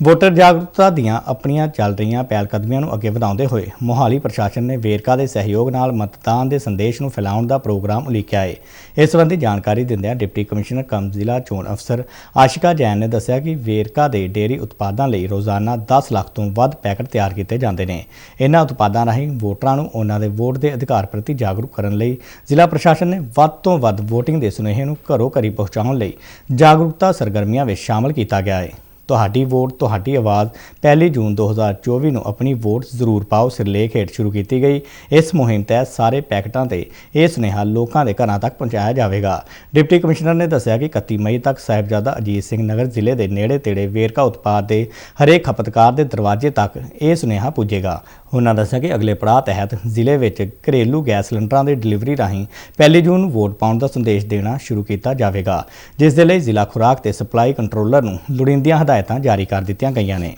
Voter ਜਾਗਰੂਕਤਾ ਦੀਆਂ ਆਪਣੀਆਂ ਚੱਲ ਰਹੀਆਂ ਪਹਿਲਕਦਮੀਆਂ ਨੂੰ ਅੱਗੇ ਵਧਾਉਂਦੇ ਹੋਏ ਮੋਹਾਲੀ ਪ੍ਰਸ਼ਾਸਨ ਨੇ ਵੇਰਕਾ ਦੇ ਸਹਿਯੋਗ ਨਾਲ ਮਤਦਾਨ ਦੇ ਸੰਦੇਸ਼ ਨੂੰ ਫੈਲਾਉਣ ਦਾ ਪ੍ਰੋਗਰਾਮ ਉਲੀਕਿਆ ਹੈ ਇਸ ਸੰਬੰਧੀ ਜਾਣਕਾਰੀ ਦਿੰਦਿਆਂ ਡਿਪਟੀ ਕਮਿਸ਼ਨਰ ਕਮ ਜ਼ਿਲ੍ਹਾ ਚੋਣ ਅਫਸਰ ਆਸ਼ਿਕਾ ਜੈਨ ਨੇ ਦੱਸਿਆ ਕਿ ਵੇਰਕਾ ਦੇ ਡੇਅਰੀ ਉਤਪਾਦਾਂ ਲਈ ਰੋਜ਼ਾਨਾ 10 ਲੱਖ ਤੋਂ ਵੱਧ ਪੈਕਟ ਤਿਆਰ ਕੀਤੇ ਜਾਂਦੇ ਨੇ। ਇਹਨਾਂ ਉਤਪਾਦਾਂ ਰਾਹੀਂ ਵੋਟਰਾਂ ਨੂੰ ਉਹਨਾਂ ਦੇ ਵੋਟ ਦੇ ਅਧਿਕਾਰ ਪ੍ਰਤੀ ਜਾਗਰੂਕ ਕਰਨ ਲਈ ਜ਼ਿਲ੍ਹਾ ਪ੍ਰਸ਼ਾਸਨ ਨੇ ਵੱਧ ਤੋਂ ਵੱਧ VOTING ਦੇ ਸੁਨੇਹੇ ਨੂੰ ਘਰੋਂ ਘਰੀ ਪਹੁੰਚਾਉਣ ਲਈ ਜਾਗਰੂਕਤਾ ਸਰਗਰਮੀਆਂ ਵਿੱਚ ਸ਼ਾਮਲ ਕੀਤਾ ਗਿਆ ਹੈ ਤੁਹਾਡੀ ਵੋਟ, ਤੁਹਾਡੀ ਆਵਾਜ਼ ਪਹਿਲੀ ਜੂਨ 2024 ਨੂੰ ਆਪਣੀ ਵੋਟ ਜ਼ਰੂਰ ਪਾਓ, ਸਿਰਲੇਖ ਹੇਠ ਸ਼ੁਰੂ ਕੀਤੀ ਗਈ। ਇਸ ਮੁਹਿੰਮ ਤਹਿਤ ਸਾਰੇ ਪੈਕਟਾਂ ਤੇ ਇਹ ਸੁਨੇਹਾ ਲੋਕਾਂ ਦੇ ਘਰਾਂ ਤੱਕ ਪਹੁੰਚਾਇਆ ਜਾਵੇਗਾ। ਡਿਪਟੀ ਕਮਿਸ਼ਨਰ ਨੇ ਦੱਸਿਆ ਕਿ 31 ਮਈ ਤੱਕ ਸਾਹਿਬਜ਼ਾਦਾ ਅਜੀਤ ਸਿੰਘ ਨਗਰ ਜ਼ਿਲ੍ਹੇ ਦੇ ਨੇੜੇ ਤੇੜੇ ਵੇਰਕਾ ਉਤਪਾਦ ਦੇ ਹਰੇਕ ਖਪਤਕਾਰ ਦੇ ਦਰਵਾਜ਼ੇ ਤੱਕ ਇਹ ਸੁਨੇਹਾ ਪੁੱਜੇਗਾ। ਉਹਨਾਂ ਦੱਸਿਆ ਕਿ ਅਗਲੇ ਪੜਾਅ ਤਹਿਤ ਜ਼ਿਲ੍ਹੇ ਵਿੱਚ ਘਰੇਲੂ ਗੈਸ ਸਿਲੰਡਰਾਂ ਦੀ ਡਿਲੀਵਰੀ ਰਾਹੀਂ 1 ਜੂਨ ਨੂੰ ਵੋਟ ਪਾਉਣ ਦਾ ਸੰਦੇਸ਼ ਦੇਣਾ ਸ਼ੁਰੂ ਕੀਤਾ ਜਾਵੇਗਾ, ਜਿਸ ਦੇ ਲਈ ਜ਼ਿਲ੍ਹਾ ਖੁਰਾਕ ਤੇ ਸਪਲਾਈ ਕੰਟਰੋਲਰ ਨੂੰ ਲੋੜੀਂਦੀਆਂ ਹਦਾਇਤਾਂ ਜਾਰੀ ਕਰ ਦਿੱਤੀਆਂ ਗਈਆਂ ਨੇ।